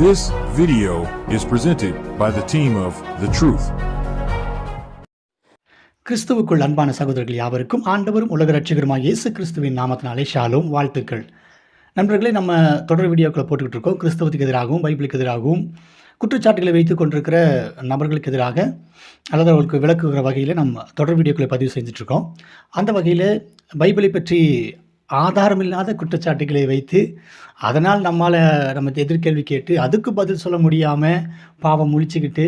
This video is presented by the team of The Truth. கிறிஸ்துவுக்குள் அன்பான சகோதரர்கள் யாவருக்கும் ஆண்டவரும் உலக ரட்சகருமாக இயேசு கிறிஸ்துவின் நாமத்தினாலே ஷாலும் வாழ்த்துக்கள். நண்பர்களே நம்ம தொடர் வீடியோக்களை போட்டுக்கிட்டு இருக்கோம். கிறிஸ்தவத்துக்கு எதிராகவும் பைபிளுக்கு எதிராகவும் குற்றச்சாட்டுகளை வைத்து கொண்டிருக்கிற நபர்களுக்கு எதிராக அல்லது அவர்களுக்கு விளக்குகிற வகையில் நம்ம தொடர் வீடியோக்களை பதிவு செஞ்சுட்ருக்கோம் அந்த வகையில் பைபிளை பற்றி ஆதாரமில்லாத குற்றச்சாட்டுகளை வைத்து அதனால் நம்மால் நம்ம எதிர்கேள்வி கேட்டு அதுக்கு பதில் சொல்ல முடியாமல் பாவம் முழிச்சுக்கிட்டு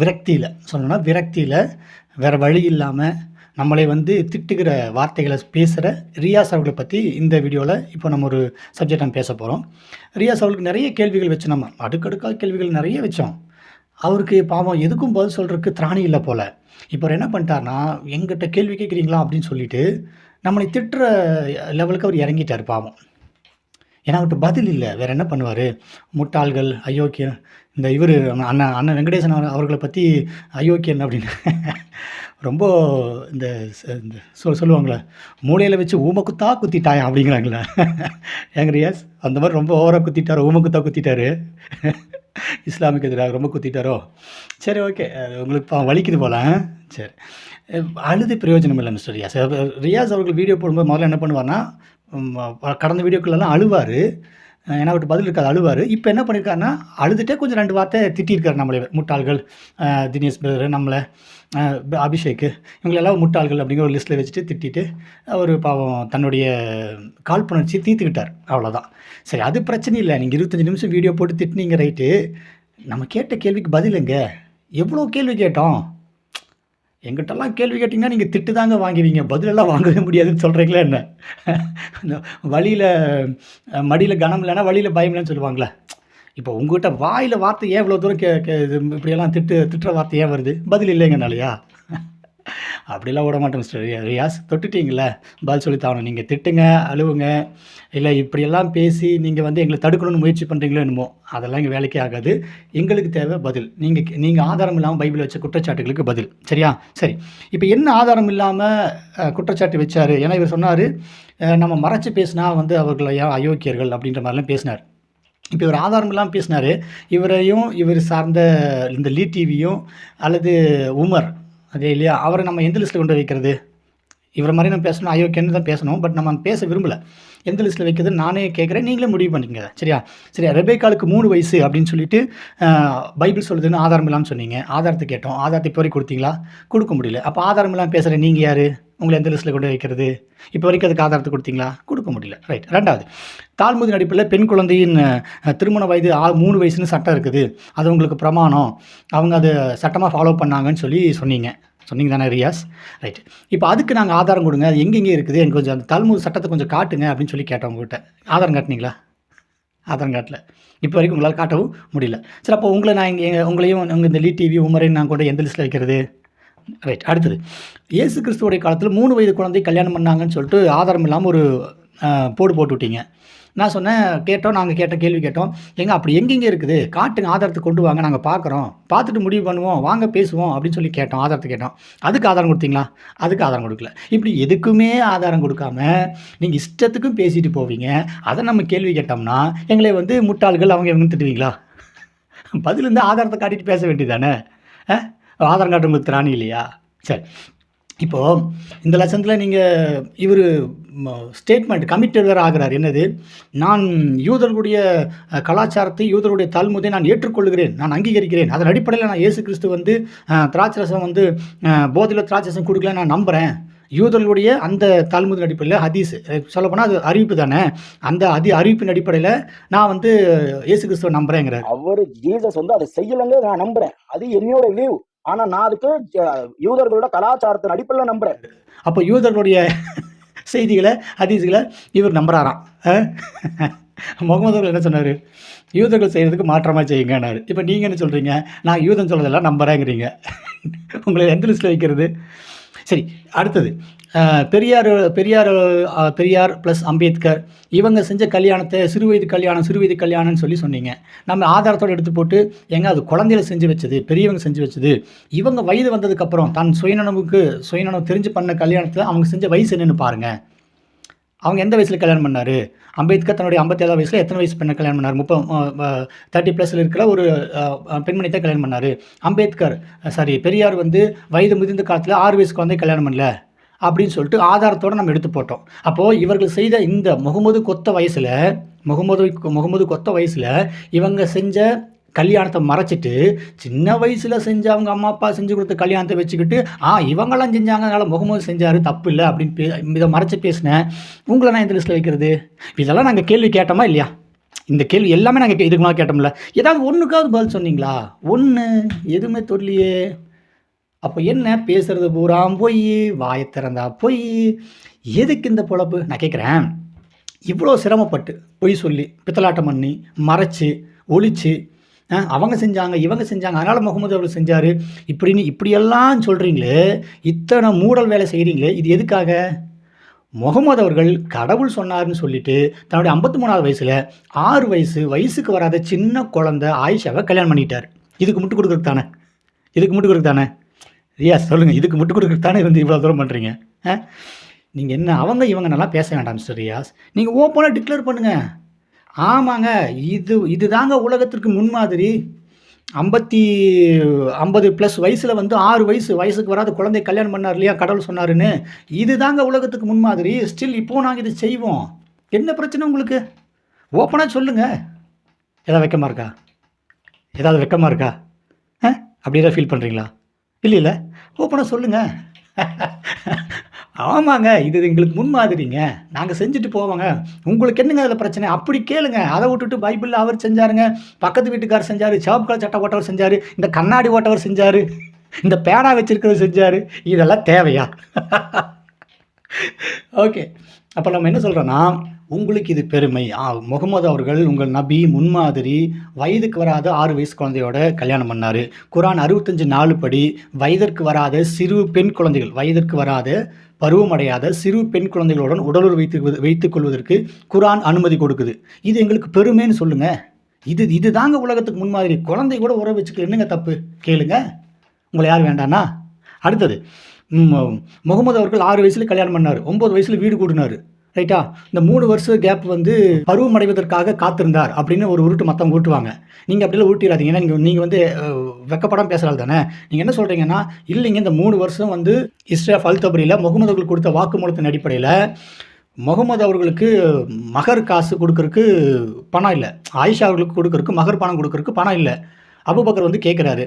விரக்தியில் சொல்லணும்னா விரக்தியில் வேறு வழி இல்லாமல் நம்மளை வந்து திட்டுகிற வார்த்தைகளை பேசுகிற ரியாஸ் அவர்களை பற்றி இந்த வீடியோவில் இப்போ நம்ம ஒரு சப்ஜெக்ட் நம்ம பேச போகிறோம் ரியாஸ் அவர்களுக்கு நிறைய கேள்விகள் வச்சு நம்ம அடுக்கடுக்காக கேள்விகள் நிறைய வச்சோம். அவருக்கு பாவம் எதுக்கும் பதில் சொல்கிறதுக்கு திராணி இல்லை போல். இப்போ என்ன பண்ணிட்டார்னா எங்கிட்ட கேள்வி கேட்குறீங்களா அப்படின்னு சொல்லிட்டு நம்மளை திட்டுற லெவலுக்கு அவர் இறங்கிட்டார் பாவம். ஏன்னா அவர்கிட்ட பதில் இல்லை. வேறு என்ன பண்ணுவார்? முட்டாள்கள் அயோக்கியன். இந்த இவர் அண்ணன் அண்ணன் வெங்கடேசன் அவர் அவர்களை பற்றி அயோக்கியன் அப்படின்னு. ரொம்ப இந்த ச- இந்த சொல் சொல்லுவாங்களே மூளையில் வச்சு ஊமக்குத்தா குத்திட்டாயா அப்படிங்கிறாங்களே. ஏங்க ரியாஸ் அந்த மாதிரி ரொம்ப ஓவராக குத்திட்டாரோ? ஊமக்குத்தா குத்திட்டாரு? இஸ்லாமுக்கு எதிராக ரொம்ப குத்திட்டாரோ? சரி ஓகே. உங்களுக்கு பா வலிக்குது போல சரி. அழுது பிரயோஜனம் இல்லை மிஸ்டர் ரியாஸ். ரியாஸ் அவர்கள் வீடியோ போடும்போது முதல்ல என்ன பண்ணுவார்னா கடந்த வீடியோக்குள்ளெல்லாம் அழுவார். ஏன்னா அவர்கிட்ட பதில் இருக்காது அழுவார். இப்போ என்ன பண்ணியிருக்காருன்னா அழுதுகிட்டே கொஞ்சம் ரெண்டு வார்த்தை திட்டியிருக்காரு நம்மளே. முட்டாள்கள் தினேஷ் பிரதர் நம்மளை அபிஷேக்கு. அபிஷேக் இவங்களெல்லாம் முட்டாள்கள் அப்படிங்கிற ஒரு லிஸ்ட்டில் வச்சுட்டு திட்டிட்டு அவர் பாவம் தன்னுடைய காழ்ப்புணர்ச்சி தீர்த்துக்கிட்டார். அவ்வளோதான் சரி அது பிரச்சனை இல்லை. நீங்கள் இருபத்தஞ்சி நிமிஷம் வீடியோ போட்டு திட்டினீங்க ரைட்டு நம்ம கேட்ட கேள்விக்கு பதிலுங்க எவ்வளோ கேள்வி கேட்டோம்? எங்கிட்டலாம் கேள்வி கேட்டிங்கன்னா நீங்கள் திட்டு தாங்க வாங்குவீங்க. பதிலெல்லாம் வாங்கவே முடியாதுன்னு சொல்கிறீங்களே என்ன? இந்த வழியில் மடியில் கனம் இல்லைன்னா வழியில் பயம் இல்லைன்னு சொல்லுவாங்களே. இப்போ உங்ககிட்ட வாயில் வார்த்தை ஏன் இவ்வளோ தூரம் கே கே இது இப்படியெல்லாம் திட்டு திட்டுற வார்த்தை ஏன் வருது? பதில் இல்லைங்கனாலயா? அப்படிலாம் விட மாட்டோம் மிஸ்டர் ரியா- ரியாஸ் தொட்டுட்டீங்களே பதில் சொல்லித்தாகணும் நீங்கள் திட்டுங்க அழுவுங்க. இல்லை இப்படியெல்லாம் பேசி நீங்கள் வந்து எங்களை தடுக்கணும்னு முயற்சி பண்ணுறீங்களோ என்னமோ அதெல்லாம் இங்கே வேலைக்கே ஆகாது. எங்களுக்கு தேவை பதில். நீங்கள் நீங்கள் ஆதாரம் இல்லாமல் பைபிள் வச்ச குற்றச்சாட்டுகளுக்கு பதில். சரியா? சரி. இப்போ என்ன ஆதாரம் இல்லாமல் குற்றச்சாட்டு வச்சார்? ஏன்னா இவர் சொன்னார் நம்ம மறைச்சு பேசினா வந்து அவர்களை அயோக்கியர்கள் அப்படின்ற மாதிரிலாம் பேசினார். இப்போ இவர் ஆதாரம் இல்லாமல் பேசினார். இவரையும் இவர் சார்ந்த இந்த லீ டிவியும் அல்லது உமர் அதே இல்லையா? அவரை நம்ம எந்த லிஸ்ட்டில் கொண்டு வைக்கிறது? இவரை மாதிரி நான் பேசணும் அயோக்கியன்னு தான் பேசணும் பட் நம்ம பேச விரும்பலை. எந்த லிஸ்ட்டில் வைக்கிறது நானே கேட்குறேன் நீங்களே முடிவு பண்ணிக்கங்க சரியா? சரியா ரெபேக்காலுக்கு மூணு வயசு அப்படின்னு சொல்லிட்டு பைபிள் சொல்லுதுன்னு ஆதாரம் இல்லாமல் சொன்னீங்க. ஆதாரத்தை கேட்டோம். ஆதாரத்தை இப்போ வரைக்கும் கொடுத்தீங்களா? கொடுக்க முடியல. அப்போ ஆதாரம் இல்லாமல் பேசுகிற நீங்கள் யார்? உங்களை எந்த லிஸ்ட்டில் கொண்டு வைக்கிறது? இப்போ வரைக்கும் அதுக்கு ஆதாரத்தை கொடுத்தீங்களா? கொடுக்க முடியல. ரைட் ரெண்டாவது தாழ்முதின் அடிப்பில் பெண் குழந்தையின் திருமண வயது ஆ மூணு வயசுன்னு சட்டம் இருக்குது. அது உங்களுக்கு பிரமாணம். அவங்க அதை சட்டமாக ஃபாலோ பண்ணாங்கன்னு சொல்லி சொன்னீங்க. சொன்னீங்க தானே ரியாஸ்? ரைட் இப்போ அதுக்கு நாங்கள் ஆதாரம் கொடுங்க. அது எங்கெங்கே இருக்குது? எனக்கு கொஞ்சம் அந்த தல்முது சட்டத்தை கொஞ்சம் காட்டுங்க அப்படின்னு சொல்லி கேட்டோம் உங்கள்கிட்ட ஆதாரம் காட்டினீங்களா? ஆதாரம் காட்டல. இப்போ வரைக்கும் உங்களால் காட்டவும் முடியல. சரி அப்போ உங்களை நான் இங்கே உங்களையும் உங்கள் இந்த லீ டிவி உமரையும் நான் கூட எந்த லிஸ்ட்டில் வைக்கிறது? ரைட் அடுத்தது இயேசு கிறிஸ்துவோடைய காலத்தில் மூணு வயது குழந்தை கல்யாணம் பண்ணாங்கன்னு சொல்லிட்டு ஆதாரம் இல்லாமல் ஒரு போடு போட்டு விட்டீங்க. நான் சொன்னேன் கேட்டோம் நாங்கள் கேட்ட கேள்வி கேட்டோம். எங்க அப்படி எங்கெங்கே இருக்குது? காட்டுங்க ஆதாரத்தை கொண்டு வாங்க நாங்கள் பார்க்குறோம். பார்த்துட்டு முடிவு பண்ணுவோம் வாங்க பேசுவோம் அப்படின்னு சொல்லி கேட்டோம் ஆதாரத்தை கேட்டோம். அதுக்கு ஆதாரம் கொடுத்தீங்களா? அதுக்கு ஆதாரம் கொடுக்கல. இப்படி எதுக்குமே ஆதாரம் கொடுக்காம நீங்கள் இஷ்டத்துக்கும் பேசிட்டு போவீங்க. அதை நம்ம கேள்வி கேட்டோம்னா எங்களை வந்து முட்டாள்கள் அவங்க இவங்க திட்டுவீங்களா? பதில் இருந்து ஆதாரத்தை காட்டிட்டு பேச வேண்டியதானே ஆதாரம் காட்டுறவங்களுக்கு திராணி இல்லையா? சரி. இப்போது இந்த லட்சத்தில் நீங்கள் இவர் ஸ்டேட்மெண்ட் கமிட்டர் ஆகிறார். என்னது? நான் யூதர்களுடைய கலாச்சாரத்தை யூதருடைய தல்முதை நான் ஏற்றுக்கொள்கிறேன். நான் அங்கீகரிக்கிறேன். அதன் அடிப்படையில் நான் இயேசு கிறிஸ்து வந்து திராட்சரசம் வந்து அஹ், போதையில் திராட்சரசம் கொடுக்கல நான் நம்புகிறேன் யூதர்களுடைய அந்த தால்முதின் அடிப்படையில் ஹதீஸ் சொல்லப்போனால் அது அறிவிப்பு தானே? அந்த அதி அறிவிப்பின் அடிப்படையில் நான் வந்து இயேசு கிறிஸ்துவை நம்புறேங்கிறார். அவர் ஜீசஸ் வந்து அதை செய்யலங்க நான் நம்புறேன். அது என்னோட வியூ ஆனா நான் அதுக்கு யூதர்களோட கலாச்சாரத்தின் அடிப்படையில் நம்புறேன். அப்போ யூதர்களுடைய செய்திகளை ஹதீஸ்களை இவர் நம்புறாராம். முகமது என்ன சொன்னார்? யூதர்கள் செய்கிறதுக்கு மாற்றமாக செய்யுங்கன்னாரு. இப்போ நீங்கள் என்ன சொல்கிறீங்க நான் யூதன் சொல்கிறதெல்லாம் நம்புறேங்கிறீங்க. உங்களை எந்த லிஸ்ட்டில் வைக்கிறது? சரி அடுத்தது. பெரியார் பெரியார் பெரியார் ப்ளஸ் அம்பேத்கர் இவங்க செஞ்ச கல்யாணத்தை சிறு வயது கல்யாணம் சிறு வயது கல்யாணம்னு சொல்லி சொன்னீங்க. நம்ம ஆதாரத்தோடு எடுத்து போட்டு எங்க அது குழந்தையில செஞ்சு வச்சது பெரியவங்க செஞ்சு வச்சது. இவங்க வயது வந்ததுக்கப்புறம் தன் சுயநனவுக்கு சுயநனவு தெரிஞ்சு பண்ண கல்யாணத்தில் அவங்க செஞ்ச வயசு என்னென்னு பாருங்கள் அவங்க எந்த வயசில் கல்யாணம் பண்ணார்? அம்பேத்கர் தன்னுடைய ஐம்பத்தேழாவது வயசில் எத்தனை வயசு பெண்ணை கல்யாணம் பண்ணார்? முப்பது தேர்ட்டி ப்ளஸில் இருக்கிற ஒரு பெண்மணி தான் கல்யாணம் பண்ணார். அம்பேத்கர் சாரி பெரியார் வந்து வயது முதிர்ந்த காலத்தில் ஆறு வயசு குழந்தை கல்யாணம் பண்ணல. அப்படின்னு சொல்லிட்டு ஆதாரத்தோடு நம்ம எடுத்து போட்டோம். அப்போது இவர்கள் செய்த இந்த முகமது கொத்த வயசில் முகமது முகமது கொத்த வயசில் இவங்க செஞ்ச கல்யாணத்தை மறைச்சிட்டு சின்ன வயசில் செஞ்ச அவங்க அம்மா அப்பா செஞ்சு கொடுத்த கல்யாணத்தை வச்சுக்கிட்டு ஆ இவங்கெல்லாம் செஞ்சாங்க அதனால் முகமது செஞ்சார் தப்பு இல்லை அப்படின்னு பே இதை மறைச்சி பேசினேன் உங்களை நான் இந்த லிஸ்ட்டில் வைக்கிறது? இதெல்லாம் நாங்கள் கேள்வி கேட்டோமா இல்லையா? இந்த கேள்வி எல்லாமே நாங்கள் இதுக்கு மேலே கேட்டோம்ல. ஏதாவது ஒன்றுக்காவது பதில் சொன்னீங்களா? ஒன்று எதுவுமே தொல்லியே. அப்போ என்ன? பேசுறது பூராம் பொய் வாயை திறந்தா பொய். எதுக்கு இந்த பொழப்பு? நான் கேட்குறேன் இவ்வளோ சிரமப்பட்டு பொய் சொல்லி பித்தலாட்டம் பண்ணி மறைச்சு ஒழிச்சு அவங்க செஞ்சாங்க இவங்க செஞ்சாங்க அதனால் முகமது அவர்கள் செஞ்சார். இப்படின்னு இப்படியெல்லாம் சொல்கிறீங்களே இத்தனை மூடல் வேலை செய்கிறீங்களே இது எதுக்காக? முகமது அவர்கள் கடவுள் சொன்னார்னு சொல்லிட்டு தன்னுடைய ஐம்பத்தி மூணாவது வயசில் ஆறு வயசு வயசுக்கு வராத சின்ன குழந்தை ஆயிஷாவை கல்யாணம் பண்ணிட்டார். இதுக்கு முட்டு கொடுக்குறது தானே? இதுக்கு முட்டு கொடுக்குறது தானே? ரியா சொல்லுங்கள் இதுக்கு முட்டு கொடுக்கத்தானே வந்து இவ்வளோ தூரம் பண்ணுறீங்க ஆ? நீங்கள் என்ன அவங்க இவங்க நல்லா பேச வேண்டாம் மிஸ்டர் ரியாஸ். நீங்கள் ஓப்பனாக டிக்ளேர் பண்ணுங்கள் ஆமாங்க. இது இதுதாங்க உலகத்திற்கு முன்மாதிரி. ஐம்பத்தி ஐம்பது ப்ளஸ் வயசில் வந்து ஆறு வயசு வயசுக்கு வராத குழந்தை கல்யாணம் பண்ணார் இல்லையா கடவுள் சொன்னாருன்னு. இதுதாங்க உலகத்துக்கு முன்மாதிரி. ஸ்டில் இப்போது நாங்கள் இதை செய்வோம். என்ன பிரச்சனை உங்களுக்கு? ஓப்பனாக சொல்லுங்கள் ஏதாவது வெக்கமாக இருக்கா? ஏதாவது வெக்கமாக இருக்கா? ஆ? அப்படி ஏதாவது ஃபீல் பண்ணுறீங்களா இல்லை இல்லை ஓப்பனாக சொல்லுங்கள் ஆமாங்க இது எங்களுக்கு முன்மாதிரிங்க. நாங்கள் செஞ்சுட்டு போவோங்க. உங்களுக்கு என்னங்க அதில் பிரச்சனை? அப்படி கேளுங்க. அதை விட்டுட்டு பைபிளில் அவர் செஞ்சாருங்க. பக்கத்து வீட்டுக்கார் செஞ்சார். சிவப்பு கலர் சட்டை ஓட்டவர் செஞ்சார். இந்த கண்ணாடி ஓட்டவர் செஞ்சார். இந்த பேனா வச்சுருக்கிறவர் செஞ்சார். இதெல்லாம் தேவையா? ஓகே. அப்போ நம்ம என்ன சொல்கிறோன்னா உங்களுக்கு இது பெருமை. ஆ முகமது அவர்கள் உங்கள் நபி முன்மாதிரி வயதுக்கு வராத ஆறு வயசு குழந்தையோட கல்யாணம் பண்ணார். குரான் அறுபத்தஞ்சு நாலு படி வயதிற்கு வராத சிறு பெண் குழந்தைகள் வயதிற்கு வராத பருவமடையாத சிறு பெண் குழந்தைகளுடன் உடலுறு வைத்து வைத்துக் கொள்வதற்கு குரான் அனுமதி கொடுக்குது. இது எங்களுக்கு பெருமைன்னு சொல்லுங்கள் இது இது தாங்க உலகத்துக்கு முன்மாதிரி. குழந்தை கூட உறவு வச்சுக்கல. என்னங்க தப்பு? கேளுங்க. உங்களை யார் வேண்டானா? அடுத்தது முகமது அவர்கள் ஆறு வயசுல கல்யாணம் பண்ணார். ஒம்பது வயசுல வீடு கூட்டினார் ரைட்டா? இந்த மூணு வருஷ கேப் வந்து பருவமடைவதற்காக காத்திருந்தார் அப்படின்னு ஒரு உருட்டு மற்றவங்க ஊட்டுவாங்க நீங்கள் அப்படிலாம் ஊட்டிடாதீங்க ஏன்னா நீங்கள் நீங்கள் வந்து வெக்கப்படம் வெக்கப்படாம பேசுகிறாள் தானே. நீங்கள் என்ன சொல்கிறீங்கன்னா இல்லைங்க இந்த மூணு வருஷம் வந்து இஸ்ரா அல்தபரியில் முகமது அவர்கள் கொடுத்த வாக்குமூலத்தின் அடிப்படையில் முகமது அவர்களுக்கு மகர் காசு கொடுக்கறக்கு பணம் இல்லை. ஆயிஷா அவர்களுக்கு கொடுக்கறக்கு மகர் பணம் கொடுக்கறக்கு பணம் இல்லை. அபுபக்கர் வந்து கேட்குறாரு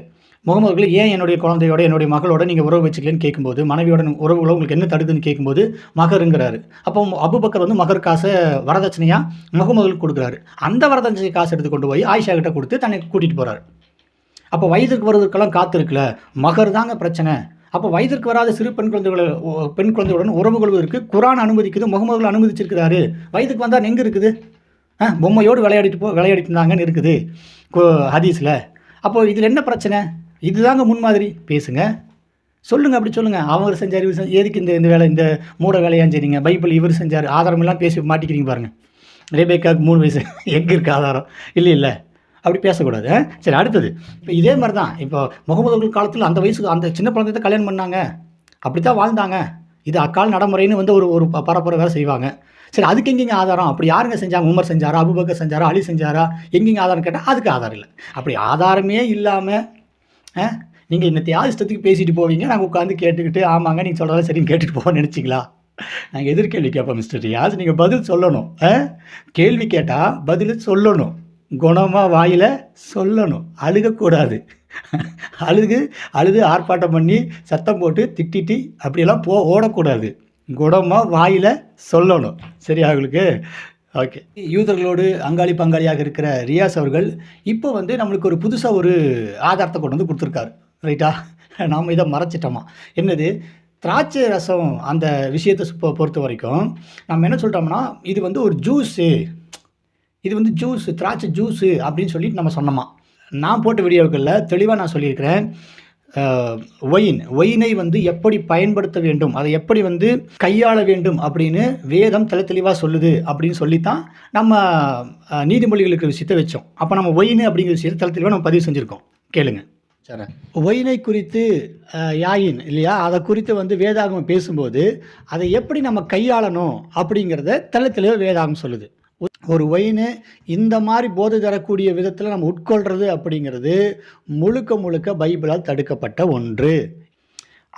முகமது அவர்கள் ஏன் என்னுடைய குழந்தையோட என்னுடைய மகளோட நீங்கள் உறவு வச்சுக்கலன்னு கேட்கும்போது மனைவியோட உறவுகளோ உங்களுக்கு என்ன தடுதுன்னு கேட்கும்போது மகருங்கிறாரு. அப்போ அபுபக்கர் வந்து மகர் காசை வரதட்சணையாக முகமதுக்கு கொடுக்குறாரு. அந்த வரதட்சணை காசு எடுத்து கொண்டு போய் ஆயிஷா கிட்ட கொடுத்து தன்னை கூட்டிகிட்டு போகிறாரு அப்போ வயதுக்கு வருவதற்கெல்லாம் காத்திருக்கல மகர் தாங்க பிரச்சனை. அப்போ வயதிற்கு வராத சிறு பெண் குழந்தைகளை பெண் குழந்தைகளுடன் உறவு கொள்வதற்கு குரான் அனுமதிக்குது முகமதுகள் அனுமதிச்சிருக்கிறாரு. வயதுக்கு வந்தால் எங்கே இருக்குது? ஆ பொம்மையோடு விளையாடிட்டு போ விளையாடிட்டு இருந்தாங்கன்னு இருக்குது ஹதீஸில். அப்போது இதில் என்ன பிரச்சனை? இதுதாங்க முன்மாதிரி பேசுங்க. சொல்லுங்கள் அப்படி சொல்லுங்கள் அவர் செஞ்சார் இவர் செஞ்சு எதுக்கு இந்த இந்த வேலை இந்த மூட வேலையான்னு செய்றீங்க பைபிள் இவர் செஞ்சார். ஆதாரமெல்லாம் பேசி மாட்டிக்கிறீங்க பாருங்கள் ரேபேக்காவுக்கு மூணு வயசு. எங்கே இருக்குது ஆதாரம்? இல்லை இல்லை. அப்படி பேசக்கூடாது சரி அடுத்தது. இப்போ இதே மாதிரி தான் இப்போ முகமதுகள் காலத்தில் அந்த வயசுக்கு அந்த சின்ன குழந்தை தான் கல்யாணம் பண்ணாங்க. அப்படி தான் வாழ்ந்தாங்க. இது அக்கால் நடைமுறைன்னு வந்து ஒரு ஒரு ப- பரப்புரை வேலை செய்வாங்க. சரி அதுக்கு எங்கேங்க ஆதாரம்? அப்படி யாருங்க செஞ்சாங்க? உமர் செஞ்சாரா? அபுபக்கர் செஞ்சாரா? அலி செஞ்சாரா? எங்கெங்க ஆதாரம் கேட்டால் அதுக்கு ஆதாரம் இல்லை. அப்படி ஆதாரமே இல்லாமல் நீங்கள் இன்னத்தையாவது இஷ்டத்துக்கு பேசிட்டு போவீங்க. நாங்கள் உட்காந்து கேட்டுக்கிட்டு ஆமாங்க நீங்கள் சொல்கிறத சரின்னு கேட்டுட்டு போவோம்னு நினச்சிங்களா? நாங்கள் எதிர்கேள்வி கேட்போம் மிஸ்டர் ரியாஸ். நீங்கள் பதில் சொல்லணும். ஆ? கேள்வி கேட்டால் பதில் சொல்லணும். குணமாக வாயில் சொல்லணும். அழுகக்கூடாது. அழுகு அழுது ஆர்ப்பாட்டம் பண்ணி சத்தம் போட்டு திட்டிட்டு அப்படியெல்லாம் போ ஓடக்கூடாது. குணமாக வாயில் சொல்லணும். சரியா உங்களுக்கு? ஓகே. யூதர்களோடு அங்காளி பங்காளியாக இருக்கிற ரியாஸ் அவர்கள் இப்போ வந்து நம்மளுக்கு ஒரு புதுசாக ஒரு ஆதாரத்தை கொண்டு வந்து கொடுத்துருக்காரு. ரைட்டா? நாம் இதை மறைச்சிட்டோமா? என்னது? திராட்சை ரசம் அந்த விஷயத்தை பொ- பொறுத்த வரைக்கும் நம்ம என்ன சொல்கிறோம்னா இது வந்து ஒரு ஜூஸு. இது வந்து ஜூஸு திராட்சை ஜூஸு அப்படின்னு சொல்லிட்டு நம்ம சொன்னோமா? நான் போட்ட வீடியோக்களில் தெளிவாக நான் சொல்லியிருக்கிறேன். ஒயின். ஒயினை வந்து எப்படி பயன்படுத்த வேண்டும்? அதை எப்படி வந்து கையாள வேண்டும் அப்படின்னு வேதம் தெளி தெளிவாக சொல்லுது அப்படின்னு சொல்லித்தான் நம்ம நீதிமொழிகளுக்கு விஷயத்தை வச்சோம். அப்போ நம்ம ஒயின் அப்படிங்கிற விஷயத்தை தெளி தெளிவாக நம்ம பதிவு செஞ்சுருக்கோம். கேளுங்க. சரி. ஒயினை குறித்து யாயின் இல்லையா? அதை குறித்து வந்து வேதாகமம் பேசும்போது அதை எப்படி நம்ம கையாளணும் அப்படிங்கிறத தெளி தெளிவாக வேதாகம் சொல்லுது. ஒரு ஒயினு இந்த மாதிரி போதை தரக்கூடிய விதத்தில் நம்ம உட்கொள்கிறது அப்படிங்கிறது முழுக்க முழுக்க பைபிளால் தடுக்கப்பட்ட ஒன்று.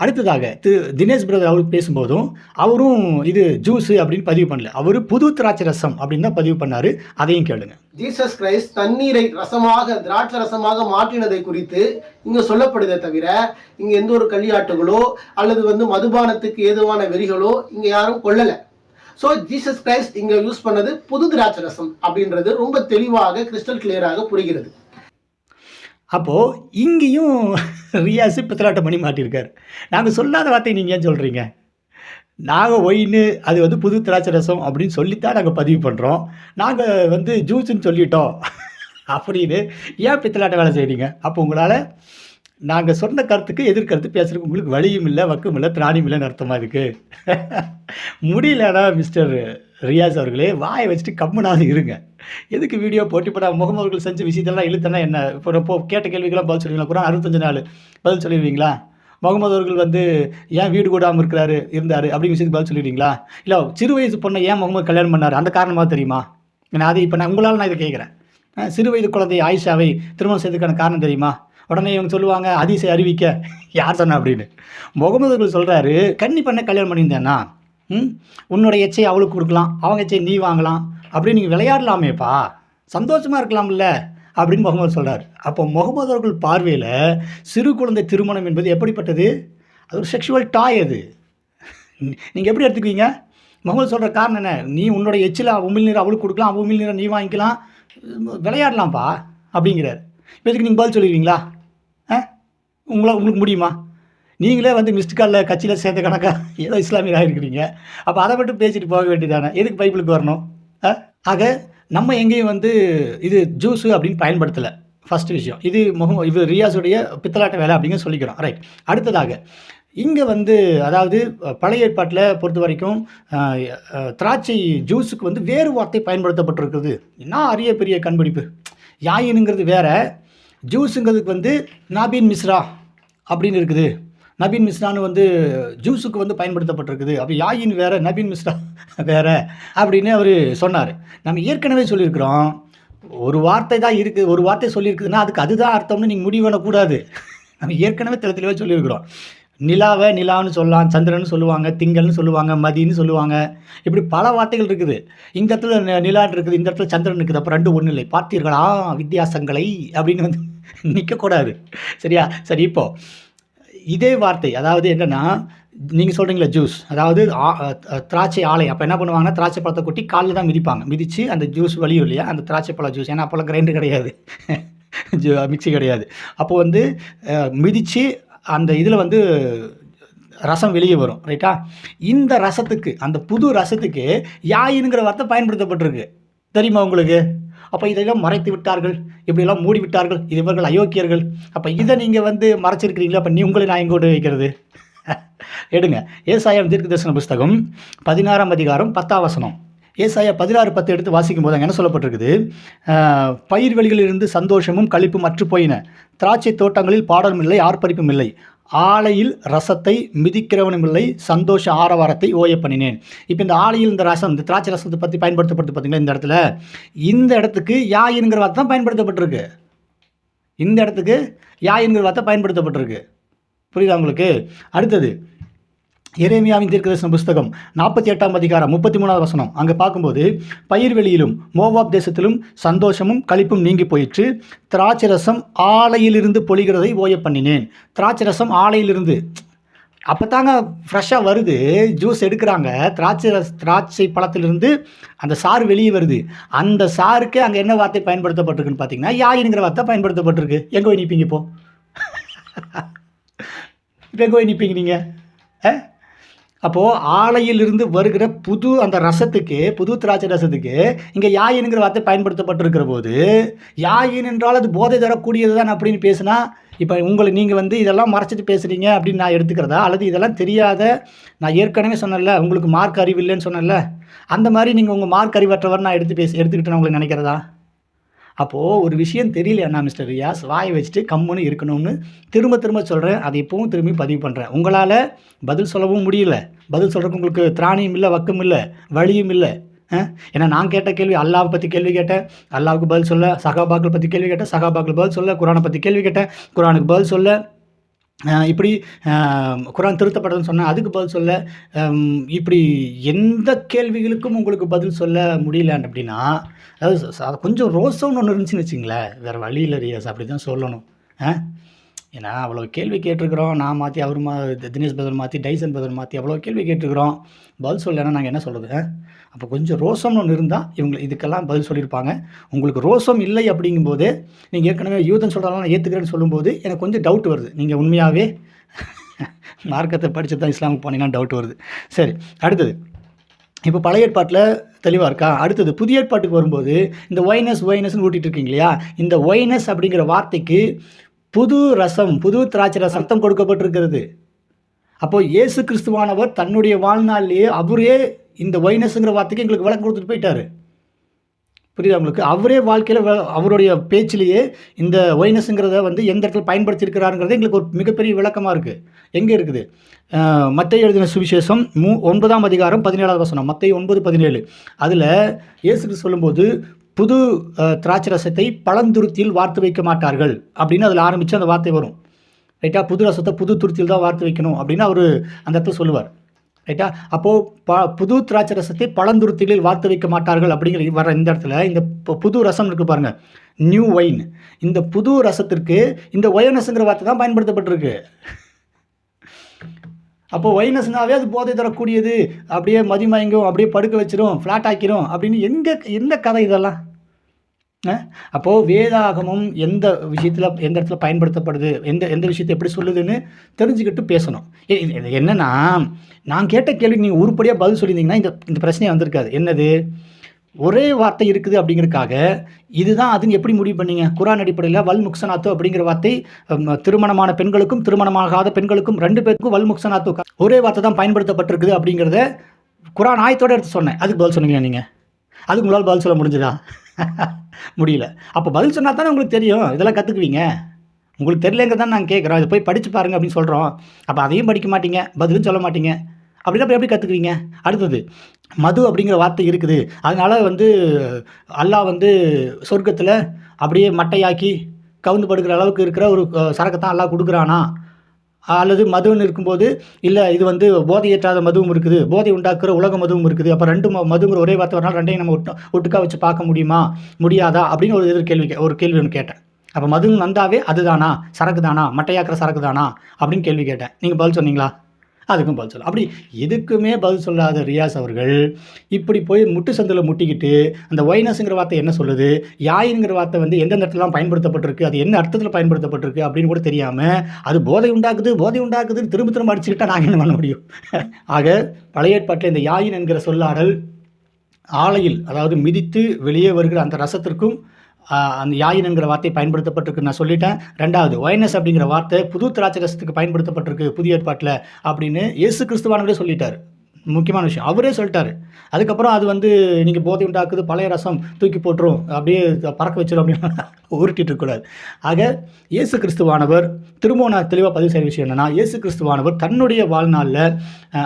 அடுத்ததாக திரு தினேஷ் பிரதர் அவர் பேசும்போதும் அவரும் இது ஜூஸு அப்படின்னு பதிவு பண்ணல. அவர் புது திராட்சை ரசம் அப்படின்னு தான் பதிவு பண்ணாரு. அதையும் கேளுங்க. ஜீசஸ் கிரைஸ்ட் தண்ணீரை ரசமாக திராட்சை ரசமாக மாற்றினதை குறித்து இங்க சொல்லப்படுதே தவிர இங்க எந்த ஒரு களியாட்டுகளோ அல்லது வந்து மதுபானத்துக்கு ஏதுவான வெறிகளோ இங்க யாரும் கொள்ளலை ஸோ ஜீசஸ் கிரைஸ்ட் இங்கே யூஸ் பண்ணது புது திராட்சை ரசம் அப்படின்றது ரொம்ப தெளிவாக கிறிஸ்டல் கிளியராக புரிகிறது. அப்போது இங்கேயும் ரியாஸு பித்தலாட்டம் பண்ணி மாட்டியிருக்காரு. நாங்கள் சொல்லாத வார்த்தை நீங்கள் ஏன் சொல்கிறீங்க நாங்கள் ஒயின்னு அது வந்து புது திராட்சை ரசம் அப்படின்னு சொல்லித்தான் நாங்கள் பதிவு பண்ணுறோம் நாங்கள் வந்து ஜூஸுன்னு சொல்லிட்டோம். அப்படின்னு ஏன் பித்தலாட்ட வேலை செய்கிறீங்க அப்போ உங்களால் நாங்கள் சொன்ன கருத்துக்கு எதிர்கருத்து பேசுகிறதுக்கு உங்களுக்கு வழியும் இல்லை வக்கும் இல்லை திராணியும் இல்லைன்னு அர்த்தமாக இருக்குது முடியலடா மிஸ்டர் ரியாஸ் அவர்களே. வாயை வச்சுட்டு கம்முனாவது இருங்க. எதுக்கு வீடியோ போட்டி போட முகமது அவர்கள் செஞ்ச விஷயத்தெல்லாம் இழுத்தனா என்ன? இப்போ இப்போ கேட்ட கேள்விக்கெல்லாம் பதில் சொல்லுவீங்களா? கூட அறுபத்தஞ்சு நாள் பதில் சொல்லிடுவீங்களா? முகமது அவர்கள் வந்து ஏன் வீடு கூடாமல் இருக்கிறாரு இருந்தார் அப்படிங்கிற விஷயத்துக்கு பதில் சொல்லிடுவீங்களா? இல்லை சிறு வயசு பொண்ணை ஏன் முகமது கல்யாணம் பண்ணார்? அந்த காரணமாக தெரியுமா? நான் அதை இப்போ நான் உங்களால் நான் இதை கேட்குறேன். சிறு வயது குழந்தை ஆயிஷாவை திருமணம் செய்ததுக்கான காரணம் தெரியுமா? உடனே இவங்க சொல்லுவாங்க அதிசய அறிவிக்க. யார் சொன்னா அப்படின்னு. முகமது சொல்கிறாரு கன்னி பண்ண கல்யாணம் பண்ணியிருந்தேன்னா ம் உன்னோட எச்சையை அவளுக்கு கொடுக்கலாம் அவங்க எச்சையை நீ வாங்கலாம் அப்படின்னு நீங்கள் விளையாடலாமேப்பா சந்தோஷமாக இருக்கலாம்ல அப்படின்னு முகமது சொல்கிறார் அப்போ முகமது அவர்கள் பார்வையில் சிறு குழந்தை திருமணம் என்பது எப்படிப்பட்டது? அது ஒரு செக்ஷுவல் டாய் அது. நீங்கள் எப்படி எடுத்துக்குவீங்க? முகமது சொல்கிற காரணம் என்ன? நீ உன்னோட எச்சில் உமிழ் நீரை அவளுக்கு கொடுக்கலாம் உமிழ் நீரை நீ வாங்கிக்கலாம் விளையாடலாம்ப்பா அப்படிங்கிறார். இப்போ இதுக்கு நீங்கள் பதில் சொல்லுவீங்களா உங்களால் உங்களுக்கு முடியுமா? நீங்களே வந்து மிஸ்டு காலில் கட்சியில் சேர்ந்த கணக்காக ஏதோ இஸ்லாமியராக இருக்கிறீங்க அப்போ அதை மட்டும் பேசிட்டு போக வேண்டியதானே? எதுக்கு பைபிளுக்கு வரணும்? ஆக நம்ம எங்கேயும் வந்து இது ஜூஸு அப்படின்னு பயன்படுத்தலை. ஃபர்ஸ்ட் விஷயம். இது முகம் இது ரியாஸுடைய பித்தலாட்ட வேலை அப்படிங்க சொல்லிக்கிறோம். ரைட் அடுத்ததாக இங்கே வந்து அதாவது பழைய ஏற்பாட்டில் பொறுத்த வரைக்கும் திராட்சை ஜூஸுக்கு வந்து வேறு வார்த்தை பயன்படுத்தப்பட்டிருக்குது என்ன அரிய பெரிய கண்டுபிடிப்பு யாயினுங்கிறது வேற. ஜூஸுங்கிறதுக்கு வந்து நாபின் மிஸ்ரா. அப்படின்னு இருக்குது. நபீன் மிஸ்ரான்னு வந்து ஜூஸுக்கு வந்து பயன்படுத்தப்பட்டிருக்குது. அப்போ யாயின் வேறு நபீன் மிஸ்ரா வேற அப்படின்னு அவர் சொன்னார். நம்ம ஏற்கனவே சொல்லியிருக்கிறோம். ஒரு வார்த்தை தான் இருக்குது ஒரு வார்த்தை சொல்லியிருக்குதுன்னா அதுக்கு அதுதான் அர்த்தம்னு நீங்கள் முடிவு பண்ணக்கூடாது. நம்ம ஏற்கனவே தெளிவாக சொல்லியிருக்கிறோம். நிலாவை நிலான்னு சொல்லலாம் சந்திரன் சொல்லுவாங்க திங்கள்னு சொல்லுவாங்க மதின்னு சொல்லுவாங்க. இப்படி பல வார்த்தைகள் இருக்குது. இந்த இடத்துல நிலான் நிலான்னு இருக்குது இந்த இடத்துல சந்திரன் இருக்குது. அப்போ ரெண்டு ஒன்றும் இல்லை பார்த்தீர்களா வித்தியாசங்களை அப்படின்னு வந்து நிற்கக்கூடாது சரியா? சரி இப்போ இதே வார்த்தை அதாவது என்னென்னா நீங்கள் சொல்கிறீங்களா ஜூஸ். அதாவது திராட்சை ஆலை. அப்போ என்ன பண்ணுவாங்கன்னா திராட்சை பழத்தை கொட்டி காலில் தான் மிதிப்பாங்க. மிதித்து அந்த ஜூஸ் வழியும் இல்லையா? அந்த திராட்சை பழ ஜூஸ். ஏன்னா அப்போல்லாம் கிரைண்டர் கிடையாது. ஜூ- மிக்ஸி கிடையாது. அப்போ வந்து மிதித்து அந்த இதில் வந்து ரசம் வெளியே வரும் ரைட்டா இந்த ரசத்துக்கு அந்த புது ரசத்துக்கு யாயினுங்கிற வார்த்தை பயன்படுத்தப்பட்டிருக்கு. தெரியுமா உங்களுக்கு? அப்போ இதெல்லாம் மறைத்து விட்டார்கள் இப்படியெல்லாம் மூடி விட்டார்கள் இது இவர்கள் அயோக்கியர்கள். அப்போ இதை நீங்கள் வந்து மறைச்சிருக்கிறீங்களா? அப்போ நீ உங்களை நான் எங்கோட்டு வைக்கிறது? எடுங்க. ஏசாயம் தீர்க்க தரிசன புஸ்தகம் பதினாறாம் அதிகாரம் பத்தாம் வசனம். ஏசாயா பதினாறு பத்து எடுத்து வாசிக்கும் போது அங்கே என்ன சொல்லப்பட்டிருக்குது? பயிர்வெளிகளிலிருந்து சந்தோஷமும் கழிப்பும் அற்று போயின. திராட்சை தோட்டங்களில் பாடலும் இல்லை ஆர்ப்பரிப்பும் இல்லை. ஆலையில் ரசத்தை மிதிக்கிறவனும் இல்லை சந்தோஷ ஆரவாரத்தை ஓய பண்ணினேன். இப்போ இந்த ஆலையில் இந்த ரசம் இந்த திராட்சை ரசத்தை பற்றி பயன்படுத்தப்பட்டு பார்த்தீங்களா இந்த இடத்துல? இந்த இடத்துக்கு யாயின்கிற வார்த்தை தான் பயன்படுத்தப்பட்டிருக்கு. இந்த இடத்துக்கு யாயின்கிற வார்த்தை பயன்படுத்தப்பட்டிருக்கு. புரியுதா உங்களுக்கு? அடுத்தது எரேமியாவின் தீர்க்கதரிசன புஸ்தகம் நாற்பத்தி எட்டாம் அதிகாரம் முப்பத்தி மூணாவது வசனம். அங்கே பார்க்கும்போது பயிர்வெளியிலும் மோவாப் தேசத்திலும் சந்தோஷமும் களிப்பும் நீங்கி போயிற்று. திராட்சை ரசம் ஆலையிலிருந்து பொழிகிறதை ஓய பண்ணினேன். திராட்சை ரசம் ஆலையிலிருந்து. அப்போ தாங்க ஃப்ரெஷ்ஷாக வருது ஜூஸ் எடுக்கிறாங்க. திராட்சை திராட்சை பழத்திலிருந்து அந்த சாறு வெளியே வருது. அந்த சாருக்கு அங்கே என்ன வார்த்தை பயன்படுத்தப்பட்டிருக்குன்னு பார்த்தீங்கன்னா யாயினுங்கிற வார்த்தை பயன்படுத்தப்பட்டிருக்கு. எங்கே போய் நிற்பீங்க இப்போ? எங்கே போய் நிற்பீங்க நீங்கள் ஆ? அப்போது ஆலையிலிருந்து வருகிற புது அந்த ரசத்துக்கு புது திராட்சை ரசத்துக்கு இங்கே யாயின்ங்கிற வார்த்தை பயன்படுத்தப்பட்டிருக்கிற போது யாயின் என்றால் அது போதை தரக்கூடியது தான் அப்படின்னு பேசுனா இப்போ உங்களை நீங்கள் வந்து இதெல்லாம் மறைச்சிட்டு பேசுகிறீங்க அப்படின்னு நான் எடுத்துக்கிறதா? அல்லது இதெல்லாம் தெரியாத நான் ஏற்கனவே சொன்னேன்ல உங்களுக்கு மார்க் அறிவு இல்லைன்னு சொன்னேன்ல அந்த மாதிரி நீங்கள் உங்கள் மார்க் அறிவற்றவர் நான் எடுத்து பேசி எடுத்துக்கிட்டேன் உங்களை நினைக்கிறதா? அப்போது ஒரு விஷயம் தெரியலையா மிஸ்டர் ரியாஸ்? வாயை வச்சுட்டு கம்முன்னு இருக்கணும்னு திரும்ப திரும்ப சொல்கிறேன் அதை இப்போவும் திரும்பி பதிவு பண்ணுறேன் உங்களால் பதில் சொல்லவும் முடியல. பதில் சொல்கிறதுக்கு உங்களுக்கு திராணியும் இல்லை வக்கம் இல்லை வழியும் இல்லை. ஏன்னா நான் கேட்ட கேள்வி அல்லாவை பற்றி கேள்வி கேட்டேன். அல்லாவுக்கு பதில் சொல்ல சகாபாக்கள் பற்றி கேள்வி கேட்டேன். சகாபாக்கள் பதில் சொல்ல குரானை பற்றி கேள்வி கேட்டேன். குரானுக்கு பதில் சொல்ல இப்படி குரான் திருத்தப்பட்டதுன்னு சொன்னேன் அதுக்கு பதில் சொல்ல இப்படி எந்த கேள்விகளுக்கும் உங்களுக்கு பதில் சொல்ல முடியல அப்படின்னா அதாவது கொஞ்சம் ரோசம்னு ஒன்று இருந்துச்சுன்னு வச்சுங்களேன் வேறு வழி இல்லை ரியாஸ் அப்படி தான் சொல்லணும். ஆ? ஏன்னா அவ்வளோ கேள்வி கேட்டிருக்கிறோம். நான் மாற்றி அவர் மா தினேஷ் பதில் மாற்றி டைசன் பதில் மாற்றி அவ்வளோ கேள்வி கேட்டிருக்கிறோம். பதில் சொல்லலைன்னா நாங்கள் என்ன சொல்கிறது அப்போ கொஞ்சம் ரோசம்னு ஒன்று இருந்தால் இவங்க இதுக்கெல்லாம் பதில் சொல்லியிருப்பாங்க. உங்களுக்கு ரோசம் இல்லை அப்படிங்கும்போது நீங்கள் ஏற்கனவே யூதன் சொல்கிறாலும் நான் ஏற்றுக்கிறேன்னு சொல்லும்போது எனக்கு கொஞ்சம் டவுட் வருது. நீங்கள் உண்மையாகவே மார்க்கத்தை படித்து தான் இஸ்லாமுக்கு போனீங்கன்னா டவுட் வருது. சரி அடுத்தது. இப்போ பழைய ஏற்பாட்டில் தெளிவாக இருக்கா? அடுத்தது புதிய ஏற்பாட்டுக்கு வரும்போது இந்த ஒய்னஸ் ஒய்னஸ்னு ஊட்டிகிட்டு இருக்கீங்க இல்லையா? இந்த ஒய்னஸ் அப்படிங்கிற வார்த்தைக்கு புது ரசம் புது திராட்சை ரசம் அர்த்தம் கொடுக்கப்பட்டிருக்கிறது. அப்போ இயேசு கிறிஸ்துவானவர் தன்னுடைய வாழ்நாளிலேயே அவரே இந்த ஒய்னஸ்ங்கிற வார்த்தைக்கு எங்களுக்கு விளக்கம் கொடுத்துட்டு போயிட்டாரு. புரியுதா உங்களுக்கு? அவரே வாழ்க்கையில் அவருடைய பேச்சிலேயே இந்த ஒய்னஸுங்கிறத வந்து எந்த இடத்துல பயன்படுத்தியிருக்கிறாருங்கிறது எங்களுக்கு ஒரு மிகப்பெரிய விளக்கமாக இருக்குது எங்கே இருக்குது? மத்திய எழுதின சுவிசேஷம் மூ ஒன்பதாம் அதிகாரம் பதினேழாவது வசனம் மத்திய ஒன்பது பதினேழு. அதில் இயேசு கிறிஸ்து சொல்லும்போது புது திராட்சை ரசத்தை பழந்துருத்தியில் வார்த்து வைக்க மாட்டார்கள் அப்படின்னு அதில் ஆரம்பித்து அந்த வார்த்தை வரும். ரைட்டா? புது ரசத்தை புது துருத்தியில் தான் வார்த்து வைக்கணும் அப்படின்னு அவர் அந்த இடத்துல சொல்லுவார். ரைட்டா? அப்போது ப புது திராட்சை ரசத்தை பழந்துருத்திகளில் வார்த்து வைக்க மாட்டார்கள் அப்படிங்கிற வர இந்த இடத்துல இந்த பு- புது ரசம் இருக்குது பாருங்கள் நியூ ஒயின் இந்த புது ரசத்திற்கு இந்த ஒயனஸ்ங்கிற வார்த்தை தான் பயன்படுத்தப்பட்டிருக்கு. அப்போ ஒயினஸ்னாவே அது போதை தரக்கூடியது. அப்படியே மதிமயங்கும் அப்படியே படுக்க வச்சிரும் ஃப்ளாட் ஆக்கிரும் அப்படின்னு எங்கே எந்த கதை இதெல்லாம்? அஹ்? அப்போ வேதாகமம் எந்த விஷயத்தில் எந்த இடத்துல பயன்படுத்தப்படுது? எந்த எந்த விஷயத்தை எப்படி சொல்லுதுன்னு தெரிஞ்சுக்கிட்டு பேசணும். என்னன்னா நான் கேட்ட கேள்விக்கு நீங்கள் உருப்படியாக பதில் சொல்லியிருந்தீங்கன்னா இந்த இந்த பிரச்சனையே வந்திருக்காது. என்னது? ஒரே வார்த்தை இருக்குது அப்படிங்கிறதுக்காக இதுதான் அதுன்னு எப்படி முடிவு பண்ணீங்க? குரான் அடிப்படையில் வல் முக்சனாத்து அப்படிங்கிற வார்த்தை திருமணமான பெண்களுக்கும் திருமணமாகாத பெண்களுக்கும் ரெண்டு பேருக்கும் வல் முக்சனாத்து ஒரே வார்த்தை தான் பயன்படுத்தப்பட்டிருக்குது அப்படிங்கிறத குரான் ஆயத்தோடு எடுத்து சொன்னேன். அதுக்கு பதில் சொன்னீங்களா நீங்கள் அதுக்கு உங்களால் பதில் சொல்ல முடிஞ்சுதா? முடியல. அப்போ பதில் சொன்னால் தானே உங்களுக்கு தெரியும். இதெல்லாம் கற்றுக்குவீங்க உங்களுக்கு தெரியலங்க தான் நாங்கள் கேட்குறோம் இதை போய் படித்து பாருங்க அப்படின்னு சொல்கிறோம் அப்போ அதையும் படிக்க மாட்டீங்க. பதிலும் சொல்ல மாட்டீங்க. அப்படின்னா அப்புறம் எப்படி கற்றுக்குவீங்க அடுத்தது மது அப்படிங்கிற வார்த்தை இருக்குது. அதனால் வந்து அல்லாஹ் வந்து சொர்க்கத்தில் அப்படியே மட்டையாக்கி கவுந்து படுக்கிற அளவுக்கு இருக்கிற ஒரு அஹ், சரக்கத்தான் அல்லாஹ் கொடுக்குறானா? அல்லது மதுன்னு இருக்கும்போது இல்லை இது வந்து போதை ஏற்றாத மதுவும் இருக்குது. போதை உண்டாக்குற உலக மதுவும் இருக்குது. அப்போ ரெண்டு ம- மதுங்கிற ஒரே வார்த்தை வரனால ரெண்டையும் நம்ம ஒட்டு ஒட்டுக்கா வச்சு பார்க்க முடியுமா? முடியாதா? அப்படின்னு ஒரு எதிர் கேள்வி கே- ஒரு கேள்வி ஒன்று கேட்டேன். அப்போ மதுன்னு வந்தாவே அதுதானா? சரக்கு தானா மட்டையாக்குற சரக்கு தானா அப்படின்னு கேள்வி கேட்டேன். நீங்கள் பதில் சொன்னீங்களா? அதுக்கும் பதில் சொல்ல. அப்படி எதுக்குமே பதில் சொல்லாத ரியாஸ் அவர்கள் இப்படி போய் முட்டு சந்தில் முட்டிக்கிட்டு அந்த ஒய்னஸ்ங்கிற வார்த்தை என்ன சொல்லுது? யாயின்ங்கிற வார்த்தை வந்து எந்தெந்த இடத்துலலாம் பயன்படுத்தப்பட்டிருக்கு? அது என்ன அர்த்தத்தில் பயன்படுத்தப்பட்டிருக்கு அப்படின்னு கூட தெரியாமல் அது போதை உண்டாக்குது போதை உண்டாக்குதுன்னு திரும்ப திரும்ப அடிச்சுக்கிட்டால் நாங்கள் என்ன பண்ண முடியும்? ஆக பழைய ஏற்பாட்டில் இந்த யாயின் என்கிற சொல்லாடல் ஆலையில் அதாவது மிதித்து வெளியே வருகிற அந்த ரசத்திற்கும் அந்த யாயின் வார்த்தை பயன்படுத்தப்பட்டிருக்கு. நான் சொல்லிட்டேன். ரெண்டாவது ஒயனஸ் அப்படிங்கிற வார்த்தை புது திராட்சை ரசத்துக்கு பயன்படுத்தப்பட்டிருக்கு புதிய ஏற்பாட்டில் அப்படின்னு இயேசு கிறிஸ்துவானவரே சொல்லிட்டார். முக்கியமான விஷயம். அவரே சொல்லிட்டாரு. அதுக்கப்புறம் அது வந்து நீங்கள் போதை உண்டாக்குது பழைய ரசம் தூக்கி போட்டுரும் அப்படியே பறக்க வச்சிடும் அப்படின்னு உருட்டிட்டு இருக்கக்கூடாது ஆக இயேசு கிறிஸ்துவானவர் திரும்ப நான் தெளிவாக பதிவு செய்கிற விஷயம் என்னன்னா இயேசு கிறிஸ்துவானவர் தன்னுடைய வாழ்நாளில்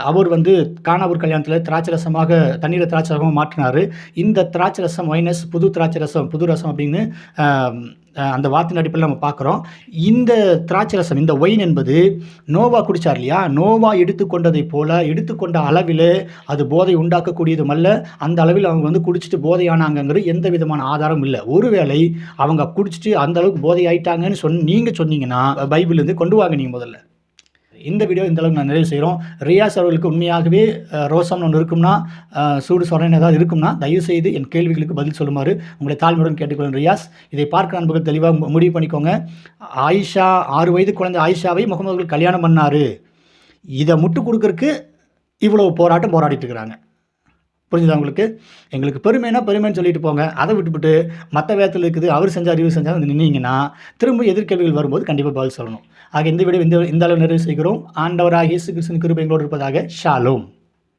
அவர் வந்து காணாவூர் கல்யாணத்தில் திராட்சை ரசமாக தண்ணீரை திராட்சை ரசமாக மாற்றினார். இந்த திராட்சை ரசம் மைனஸ் புது திராட்சை ரசம் புது ரசம் அப்படின்னு அந்த வார்த்தையின் அடிப்படையில் நம்ம பார்க்குறோம். இந்த திராட்சை ரசம் இந்த ஒயின் என்பது நோவா குடிச்சார் இல்லையா? நோவா எடுத்துக்கொண்டதைப் போல எடுத்துக்கொண்ட அளவில் அது போதை உண்டாக்கக்கூடியதும் அல்ல அந்த அளவில் அவங்க வந்து குடிச்சிட்டு போதையானாங்கங்கிற எந்த விதமான ஆதாரமும் இல்லை. ஒருவேளை அவங்க குடிச்சிட்டு அந்த அளவுக்கு போதை ஆயிட்டாங்கன்னு சொன்ன நீங்கள் சொன்னீங்கன்னா பைபிள்லேருந்து கொண்டு வாங்க நீங்கள் முதல்ல. இந்த வீடியோ இந்த அளவுக்கு நான் நிறைவு செய்கிறோம் ரியாஸ் அவர்களுக்கு உண்மையாகவே ரோசம்னு ஒன்று இருக்கும்னா சூடு சொரணை ஏதாவது இருக்கும்னா தயவு செய்து என் கேள்விகளுக்கு பதில் சொல்லுமாறு உங்களை தாழ்மையுடன் கேட்டுக்கொள்ளும் ரியாஸ். இதை பார்க்க நண்பர்கள் தெளிவாக முடிவு பண்ணிக்கோங்க. ஆயிஷா ஆறு வயது குழந்தை ஆயிஷாவை முகமது கல்யாணம் பண்ணாரு. இதை முட்டு கொடுக்கறக்கு இவ்வளவு போராட்டம் போராடிட்டு இருக்கிறாங்க. புரிஞ்சுதா உங்களுக்கு? எங்களுக்கு பெருமைனா பெருமைன்னு சொல்லிட்டு போங்க. அதை விட்டுவிட்டு மற்ற வேதத்தில் இருக்குது அவர் செஞ்சார் இவர் செஞ்சார் வந்து நின்னீங்கன்னா திரும்ப எதிர்கேள்விகள் வரும்போது கண்டிப்பாக பதில் சொல்லணும். ஆக இந்த வீடியோ இந்த இந்த அளவு நிறைவு செய்கிறோம். ஆண்டவராக இயேசு கிருஷ்ணன் கிருபை எங்களோடு இருப்பதாக. ஷாலோம்.